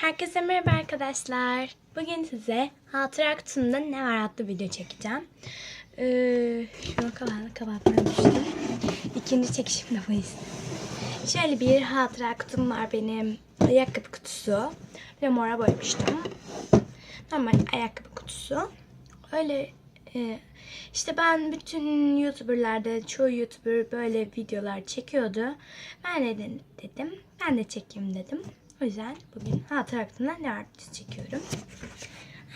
Herkese merhaba arkadaşlar. Bugün size Hatıra Kutumda Ne Var adlı video çekeceğim. Ee, şunu kapağını kapatmamıştım. İkinci çekişim de bu. Şöyle bir hatıra kutum var benim. Ayakkabı kutusu. Ve mora boyamıştım. Normal ayakkabı kutusu. Öyle e, işte ben bütün YouTuber'larda çoğu YouTuber böyle videolar çekiyordu. Ben de dedim. Ben de çekeyim dedim. O yüzden bugün hatıra ne var çekiyorum.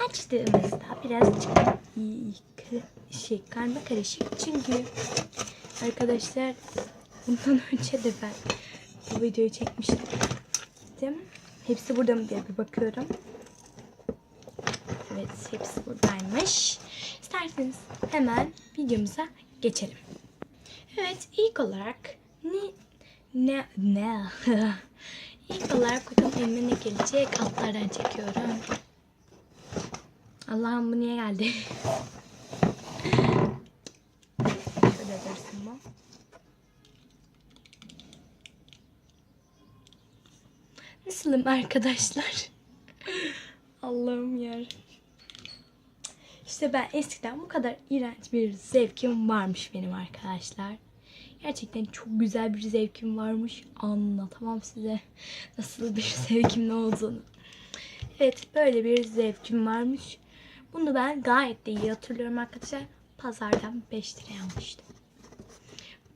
Açtığımızda birazcık şey karma karışık çünkü arkadaşlar bundan önce de ben bu videoyu çekmiştim. Hepsi burada mı diye bir bakıyorum. Evet hepsi buradaymış. İsterseniz hemen videomuza geçelim. Evet ilk olarak ne ne ne ilk olarak bakın elime ne gelecek altlardan çekiyorum. Allah'ım bu niye geldi? Şöyle dursun bu. Nasılım arkadaşlar? Allah'ım yar. İşte ben eskiden bu kadar iğrenç bir zevkim varmış benim arkadaşlar. Gerçekten çok güzel bir zevkim varmış. Anlatamam size nasıl bir zevkim ne olduğunu. Evet böyle bir zevkim varmış. Bunu ben gayet de iyi hatırlıyorum arkadaşlar. Pazardan 5 liraya almıştım.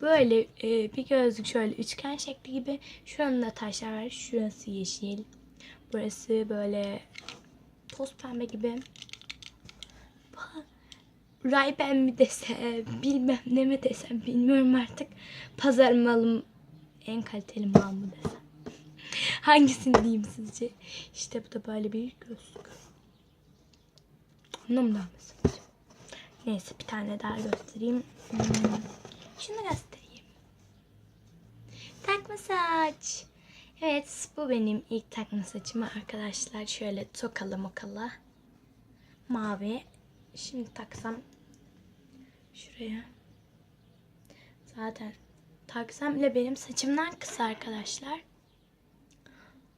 Böyle e, bir gözlük şöyle üçgen şekli gibi. Şuranın taşlar var. Şurası yeşil. Burası böyle toz pembe gibi. Rayben mi desem, bilmem ne mi desem bilmiyorum artık. Pazar malım en kaliteli mal mı desem. Hangisini diyeyim sizce? İşte bu da böyle bir gözlük. Daha mı Neyse bir tane daha göstereyim. Hmm. Şunu göstereyim. Takma saç. Evet bu benim ilk takma saçım arkadaşlar. Şöyle tokalı mokalı. Mavi. Şimdi taksam şuraya. Zaten taksam bile benim saçımdan kısa arkadaşlar.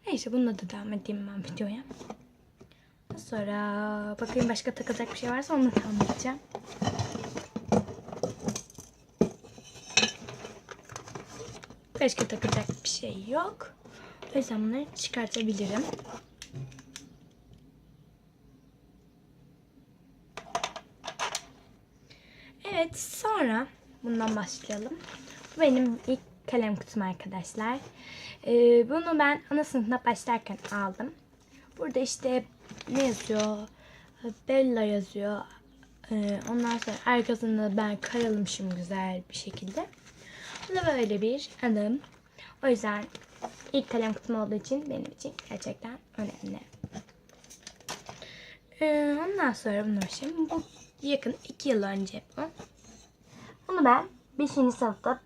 Neyse bununla da devam edeyim ben videoya. Sonra bakayım başka takılacak bir şey varsa onu da anlatacağım. Başka takacak bir şey yok. O yüzden bunları çıkartabilirim. Evet sonra bundan başlayalım. Bu benim ilk kalem kutum arkadaşlar. Ee, bunu ben ana sınıfına başlarken aldım. Burada işte ne yazıyor? Bella yazıyor. Ee, ondan sonra arkasında ben karalamışım güzel bir şekilde. Bu da böyle bir adım. O yüzden ilk kalem kutum olduğu için benim için gerçekten önemli. Ee, ondan sonra bunu başlayayım. Bu yakın iki yıl önce bu. Bunu ben 5. sınıfta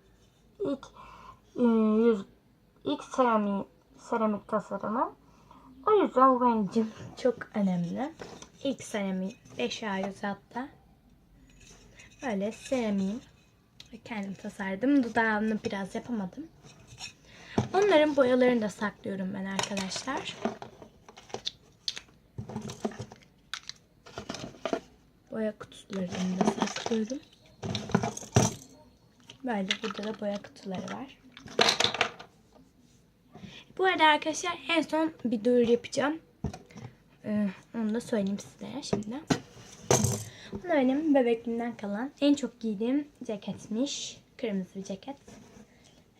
ilk e, yüz, ilk seramik, seramik tasarımı. O yüzden bu için çok önemli. İlk seramik 5 yüz hatta. Böyle seramiğim. Kendim tasarladım. Dudağını biraz yapamadım. Onların boyalarını da saklıyorum ben arkadaşlar. Boya kutularını da saklıyorum. Böyle burada da boya kutuları var. Bu arada arkadaşlar en son bir duyuru yapacağım. Ee, onu da söyleyeyim size şimdi. Bu benim bebekliğimden kalan en çok giydiğim ceketmiş. Kırmızı bir ceket.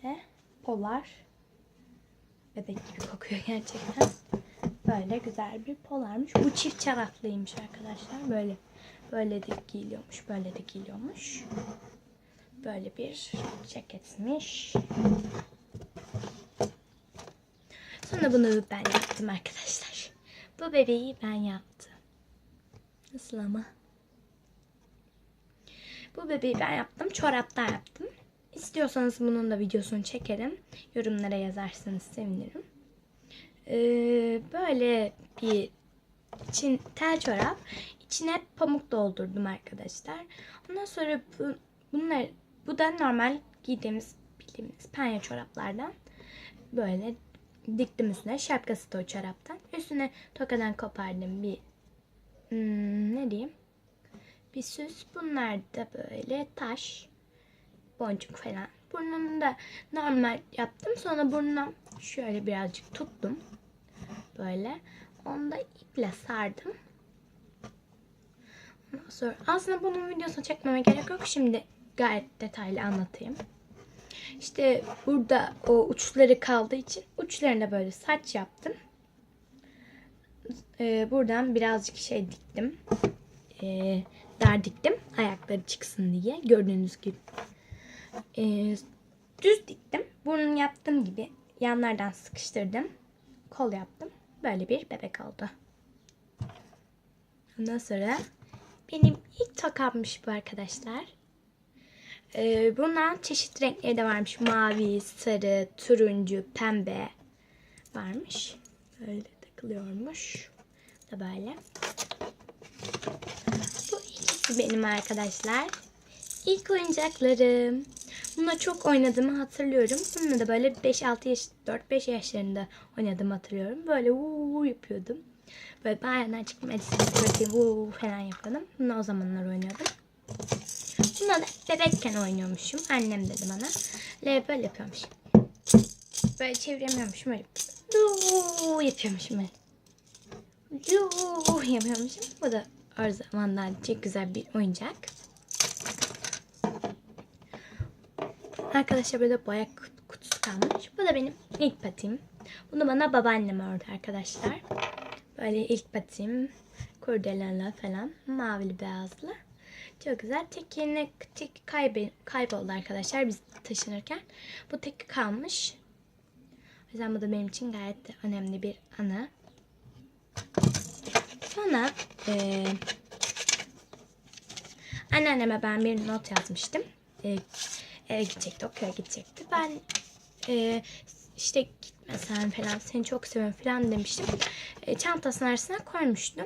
Ve polar. Bebek gibi kokuyor gerçekten. Böyle güzel bir polarmış. Bu çift çaraklıymış arkadaşlar. Böyle böyle de giyiliyormuş. Böyle de giyiliyormuş. Böyle bir ceketmiş. Sonra bunu ben yaptım arkadaşlar. Bu bebeği ben yaptım. Nasıl ama? Bu bebeği ben yaptım. Çoraptan yaptım. İstiyorsanız bunun da videosunu çekerim. Yorumlara yazarsanız sevinirim. Ee, böyle bir için tel çorap. İçine pamuk doldurdum arkadaşlar. Ondan sonra bu, bunlar bu da normal giydiğimiz bildiğimiz penye çoraplardan. Böyle diktim üstüne. Şapkası da o çoraptan. Üstüne tokadan kopardım bir hmm, ne diyeyim bir süs. Bunlar da böyle taş, boncuk falan. Burnunu da normal yaptım. Sonra burnuna şöyle birazcık tuttum. Böyle. Onu da iple sardım. Ondan sonra aslında bunun videosunu çekmeme gerek yok. Şimdi gayet detaylı anlatayım. İşte burada o uçları kaldığı için uçlarına böyle saç yaptım. Ee, buradan birazcık şey diktim. Ee, dar diktim. Ayakları çıksın diye. Gördüğünüz gibi. Ee, düz diktim. Burnunu yaptığım gibi yanlardan sıkıştırdım. Kol yaptım. Böyle bir bebek oldu. Ondan sonra benim ilk tokammış bu arkadaşlar. Ee, bundan çeşit renkleri de varmış. Mavi, sarı, turuncu, pembe varmış. Böyle takılıyormuş. Da böyle. Bu ikisi benim arkadaşlar. İlk oyuncaklarım. Bununla çok oynadığımı hatırlıyorum. Bununla da böyle 5-6 yaş, 4-5 yaşlarında oynadığımı hatırlıyorum. Böyle uuu yapıyordum. Böyle bayağıdan çıktım. Edisini bırakayım uuu falan yapıyordum. Bununla o zamanlar oynuyordum. Bununla da bebekken oynuyormuşum. Annem dedi bana. Le böyle yapıyormuşum. Böyle çeviremiyormuşum. Böyle uuu yapıyormuşum böyle. Uuu yapıyormuşum. Bu da o zamanlar çok güzel bir oyuncak. Arkadaşlar burada boya kut- kutusu kalmış. Bu da benim ilk patiğim. Bunu bana babaannem ördü arkadaşlar. Böyle ilk patiğim. Kurdelalı falan. Mavili beyazlı. Çok güzel. Tek yerine tek kaybe, kayboldu arkadaşlar biz taşınırken. Bu tek kalmış. O yüzden bu da benim için gayet de önemli bir anı. Sonra eee anneanneme ben bir not yazmıştım. Eee eve gidecekti, okula gidecekti. Ben e, işte gitmesen falan seni çok seviyorum falan demiştim. E, çantasının arasına koymuştum.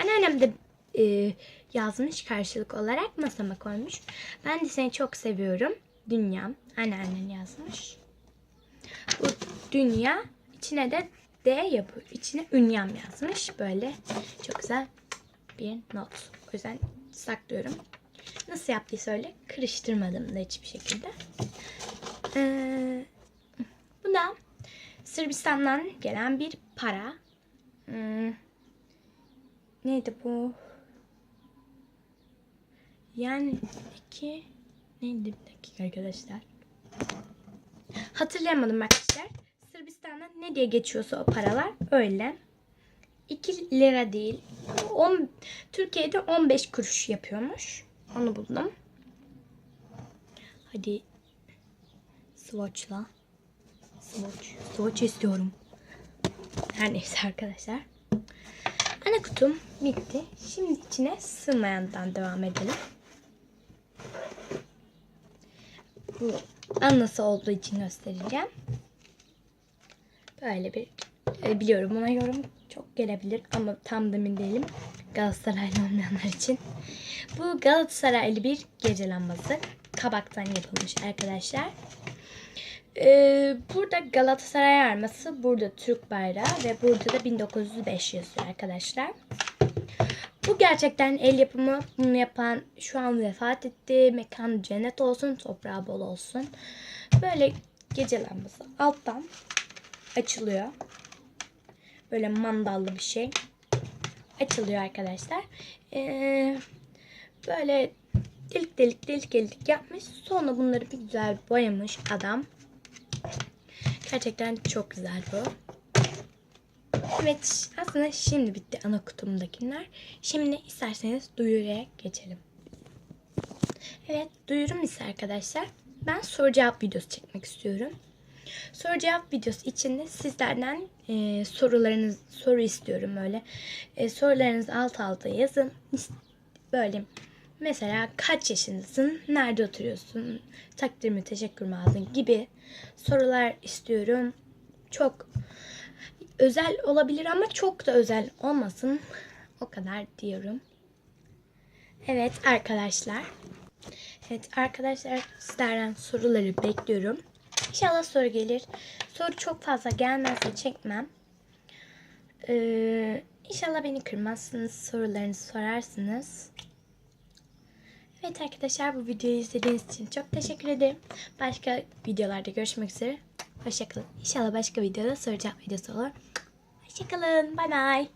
Anneannem de e, yazmış karşılık olarak masama koymuş. Ben de seni çok seviyorum. Dünyam. Anneannen yazmış. Bu dünya içine de D yapıyor. İçine ünyam yazmış. Böyle çok güzel bir not. O yüzden saklıyorum. Nasıl yaptıysa öyle kırıştırmadım da hiçbir şekilde. Ee, bu da Sırbistan'dan gelen bir para. Hmm, neydi bu? Yani iki neydi bir dakika arkadaşlar. Hatırlayamadım arkadaşlar. Sırbistan'da ne diye geçiyorsa o paralar öyle. 2 lira değil. 10, Türkiye'de 15 kuruş yapıyormuş. Onu buldum. Hadi swatchla. Swatch. Swatch istiyorum. Her neyse arkadaşlar. Ana kutum bitti. Şimdi içine sığmayandan devam edelim. Bu anası olduğu için göstereceğim. Böyle bir e, biliyorum buna yorum çok gelebilir ama tam da emin değilim. Galatasaraylı olmayanlar için. Bu Galatasaraylı bir gece lambası. Kabaktan yapılmış arkadaşlar. Ee, burada Galatasaray arması, burada Türk bayrağı ve burada da 1905 yazıyor arkadaşlar. Bu gerçekten el yapımı. Bunu yapan şu an vefat etti. Mekan cennet olsun, toprağı bol olsun. Böyle gece lambası alttan açılıyor. Böyle mandallı bir şey. Açılıyor arkadaşlar. Ee, böyle delik delik delik delik yapmış. Sonra bunları bir güzel boyamış adam. Gerçekten çok güzel bu. Evet aslında şimdi bitti ana kutumdakiler. Şimdi isterseniz duyuruya geçelim. Evet duyurum ise arkadaşlar ben soru cevap videosu çekmek istiyorum. Soru cevap videosu için de sizlerden e, sorularınız soru istiyorum öyle. E, sorularınızı alt alta yazın. Böyle mesela kaç yaşındasın, nerede oturuyorsun, takdir mi teşekkür mü aldın gibi sorular istiyorum. Çok özel olabilir ama çok da özel olmasın. O kadar diyorum. Evet arkadaşlar. Evet arkadaşlar sizlerden soruları bekliyorum. İnşallah soru gelir. Soru çok fazla gelmezse çekmem. Ee, inşallah beni kırmazsınız. Sorularınızı sorarsınız. Evet arkadaşlar bu videoyu izlediğiniz için çok teşekkür ederim. Başka videolarda görüşmek üzere. Hoşçakalın. İnşallah başka videoda cevap videosu olur. Hoşçakalın. Bay bay.